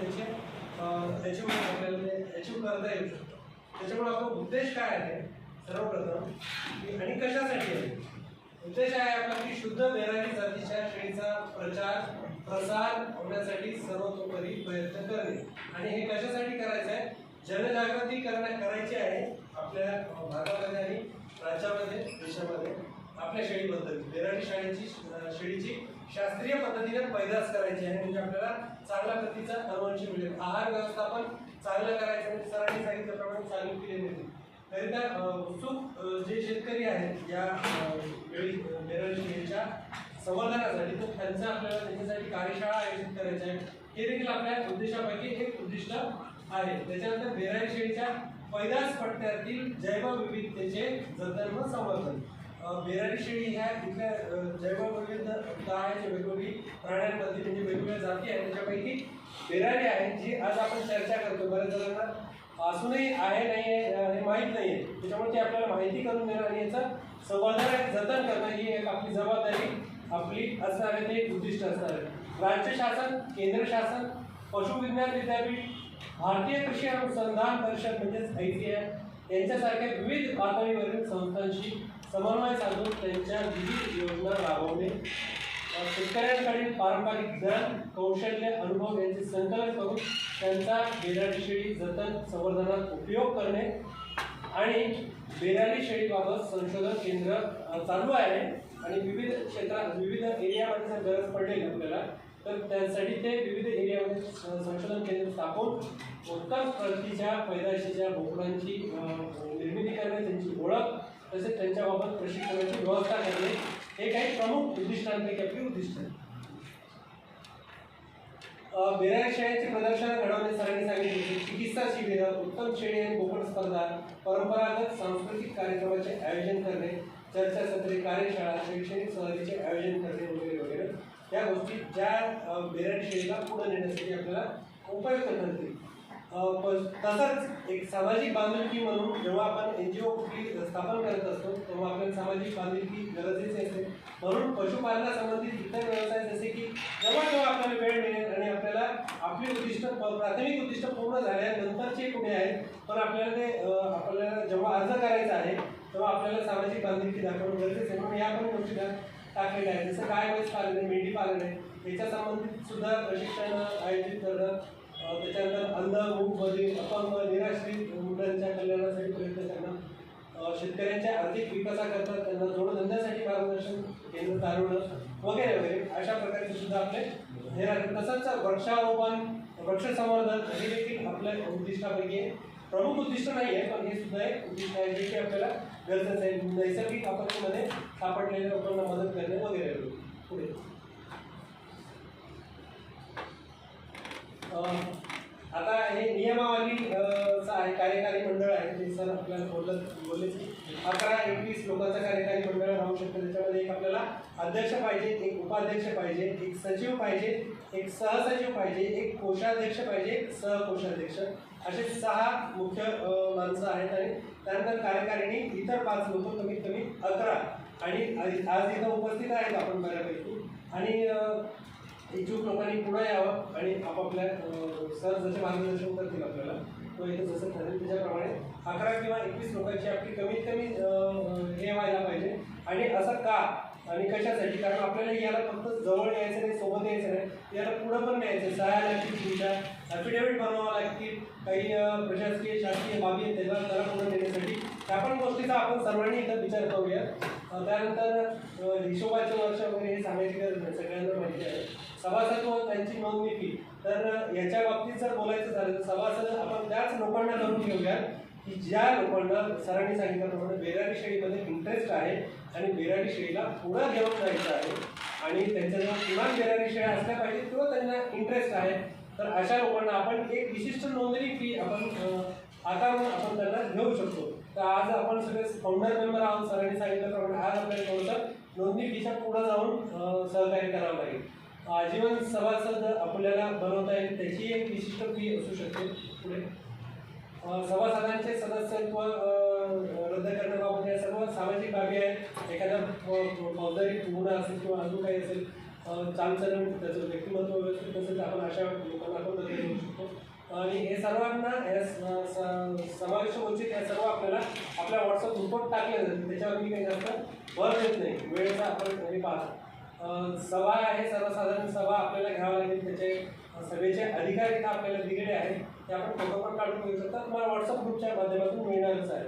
त्याचे त्याच्यामुळे आपल्याला ते अचीव करता येऊ शकतो. त्याच्यामुळे आपला उद्देश काय आहे? सर्वप्रथम की आणि कशासाठी आहे? उद्देश आहे आपला की शुद्ध बेरारी जातीच्या श्रेणीचा प्रचार प्रसार होण्यासाठी सर्वतोपरी प्रयत्न करणे. आणि हे कशासाठी करायचं आहे? जनजागृती करण्या करायची आहे आपल्या भागामध्ये आणि राज्यामध्ये देशामध्ये आपल्या शेळीबद्दल बेराडी शाळेची शेळीची शास्त्रीय पद्धतीने पैदास करायची आहे. म्हणजे आपल्याला चांगल्या प्रतीचा अनुवंश मिळेल. आहार व्यवस्थापन चांगलं करायचं म्हणजे सरांनी सांगितल्याप्रमाणे चालू केले नाही. तरी त्या उत्सुक जे शेतकरी आहेत या वेळी बेरोजगारीच्या संवर्धनासाठी तर त्यांचं आपल्याला त्याच्यासाठी कार्यशाळा आयोजित करायची आहे. हे देखील आपल्या उद्देशापैकी एक उद्दिष्ट आहे. त्याच्यानंतर बेरारी शेळीच्या पैदास पट्ट्यातील जैवविविधतेचे जतन व संवर्धन. बेरारी शेळी ह्या इथल्या जैवविविध जैवविविधता आहे वेगवेगळी प्राण्यांमध्ये म्हणजे वेगवेगळ्या जाती आहेत. त्याच्यापैकी बेरारी आहे जी आज आपण चर्चा करतो. बऱ्याच जणांना अजूनही आहे नाही आहे हे माहीत नाही आहे त्याच्यामुळे ते आपल्याला माहिती करून देणं आणि याचं संवर्धन जतन करणं ही एक आपली जबाबदारी आपली असणार आहे ते उद्दिष्ट असणार आहे. राज्य शासन केंद्र शासन पशुविज्ञान विद्यापीठ भारतीय कृषी अनुसंधान परिषद म्हणजेच आय सी आय यांच्यासारख्या विविध पातळीवरील संस्थांशी समन्वय साधून त्यांच्या विविध योजना राबवणे शेतकऱ्यांकडील पारंपरिक ज्ञान कौशल्य अनुभव यांचे संकलन करून त्यांचा बेरारी शेळी जतन संवर्धनात उपयोग करणे आणि बेरारी शेळीबाबत संशोधन केंद्र चालू आहे आणि विविध क्षेत्रात विविध एरियामध्ये जर गरज पडली आपल्याला तर त्यासाठी ते विविध एरियामध्ये संशोधन केंद्र स्थापून उत्तम प्रतीच्या पैदाशीच्या बोकडांची निर्मिती करणे त्यांची ओळख तसेच त्यांच्याबाबत प्रशिक्षणाची व्यवस्था करणे हे काही प्रमुख उद्दिष्टांपैकी आपली उद्दिष्ट आहे. अ, शाळेचे प्रदर्शन घडवणे सरांनी सांगितले की चिकित्सा शिबिर उत्तम श्रेणी आणि बोकड स्पर्धा परंपरागत सांस्कृतिक कार्यक्रमाचे आयोजन करणे चर्चासत्रे कार्यशाळा शैक्षणिक सहलीचे आयोजन करणे वगैरे वगैरे. या गोष्टी ज्या अ, पुढे नेण्यासाठी आपल्याला उपयुक्त ठरतील. तसंच एक सामाजिक बांधिलकी म्हणून जेव्हा आपण एन स्थापन करत असतो तेव्हा आपल्याला सामाजिक बांधिलकी गरजेची असते. म्हणून पशुपालनासंबंधित इतर व्यवसाय जसे की जेव्हा जेव्हा आपल्याला वेळ मिळेल आणि आपल्याला आपली उद्दिष्ट प्राथमिक उद्दिष्ट पूर्ण झाल्यानंतरचे पुढे आहेत पण आपल्याला ते आपल्याला जेव्हा अर्ज करायचा आहे तेव्हा आपल्याला सामाजिक बांधिलकी दाखवणं गरजेचं आहे. म्हणून या पण गोष्टी टाकलेल्या आहेत. जसं गाय म्हैस पालन आहे मेंढी पालन आहे याच्या संबंधित सुद्धा प्रशिक्षण आयोजित करणं त्याच्यानंतर अंध मूक अपंग निराश्रित मुलांच्या कल्याणासाठी प्रयत्न करणं शेतकऱ्यांच्या आर्थिक विकासाकरता त्यांना जोडधंद्यासाठी मार्गदर्शन केंद्र चालवणं वगैरे वगैरे. अशा प्रकारचे सुद्धा आपले हे तसंच वृक्षारोपण वृक्ष संवर्धन हे देखील आपल्या उद्दिष्टापैकी आहे. प्रमुख उद्दिष्ट नाही आहे पण हे सुद्धा एक उद्दिष्ट आहे जे की आपल्याला गरजेचं आहे. नैसर्गिक आपत्तीमध्ये सापडलेल्या लोकांना मदत करणे वगैरे वगैरे. पुढे अं, आता हे नियमावली अं, चं आहे कार्यकारी मंडळ आहे ते सर आपल्याला बोलत बोलले अकरा एकवीस लोकांचा कार्यकारी मंडळ राहू शकतं. त्याच्यामध्ये एक आपल्याला अध्यक्ष पाहिजे एक उपाध्यक्ष पाहिजे एक सचिव पाहिजे एक सहसचिव पाहिजे एक कोषाध्यक्ष पाहिजे एक सहकोषाध्यक्ष. असे सहा मुख्य माणसं आहेत आणि त्यानंतर कार्यकारिणी इतर पाच लोक कमीत कमी अकरा. आणि आज आज इथं उपस्थित आहेत आपण बऱ्यापैकी. आणि इच्छुक लोकांनी पुढं यावं आणि आपापल्या सर जसे मार्गदर्शन करतील आपल्याला. तो इथे जसं ठरेल त्याच्याप्रमाणे अकरा किंवा एकवीस लोकांची आपली कमीत कमी हे व्हायला पाहिजे. आणि असं का? आणि कशासाठी? कारण आपल्याला याला फक्त जवळ यायचं नाही सोबत यायचं नाही याला पुढं पण न्यायचं सहाय्या लागतील तुमच्या ॲफिडेव्हिट बनवावं लागतील. काही प्रशासकीय शासकीय बाबी आहेत त्याला त्याला पुढे देण्यासाठी त्या पण गोष्टीचा आपण सर्वांनी इथं विचार करूया. त्यानंतर हिशोबाचे वर्ष वगैरे हे सांगायची गरज नाही सगळ्यांना माहिती आहे. सभासद व त्यांची नोंदणी फी तर याच्या बाबतीत जर बोलायचं झालं तर सभासद आपण त्याच लोकांना करून घेऊया की ज्या लोकांना सरांनी सांगितल्याप्रमाणे बेरारी शेळीमध्ये इंटरेस्ट आहे आणि बेरारी शेळीला पुढं घेऊन जायचं आहे आणि त्यांच्याजवळ किमान बेरारी शेळ्या असल्या पाहिजे किंवा त्यांना इंटरेस्ट आहे तर अशा लोकांना आपण एक विशिष्ट नोंदणी फी आपण आता आपण त्यांना घेऊ शकतो. तर आज आपण सगळे फाउंडर मेंबर आहोत सरांनी सांगितल्याप्रमाणे आज आपल्याला थोडंसं नोंदणी फीच्या पुढं जाऊन सहकार्य करावं लागेल. आजीवन सभासद आपल्याला बनवता येईल त्याची एक विशिष्ट फी असू शकते. पुढे. सभासदांचे सदस्यत्व रद्द करण्याबाबत या सर्व सामाजिक बाबी आहेत. एखादा फौजदारी गुन्हा असेल किंवा अजून काही असेल अं, चालचलन त्याचं व्यक्तिमत्व व्यवस्थित असेल तर आपण अशा लोकांना आपण करू शकतो. आणि हे सर्वांना स- समावेश वंचित हे सर्व आपल्याला आपल्या व्हॉट्सअप ग्रुपवर टाकले जाते त्याच्यावर मी काही जास्त भर देत नाही. वेळेचा आपण घरी पाहतो. सभा आहे सर्वसाधारण सभा आपल्याला घ्यावं लागेल. त्याचे सभेचे अधिकार इथं आपल्याला दिलेले आहेत. ते आपण फोटो पण काढून घेऊ शकता तुम्हाला व्हॉट्सअप ग्रुपच्या माध्यमातून मिळणारच आहे.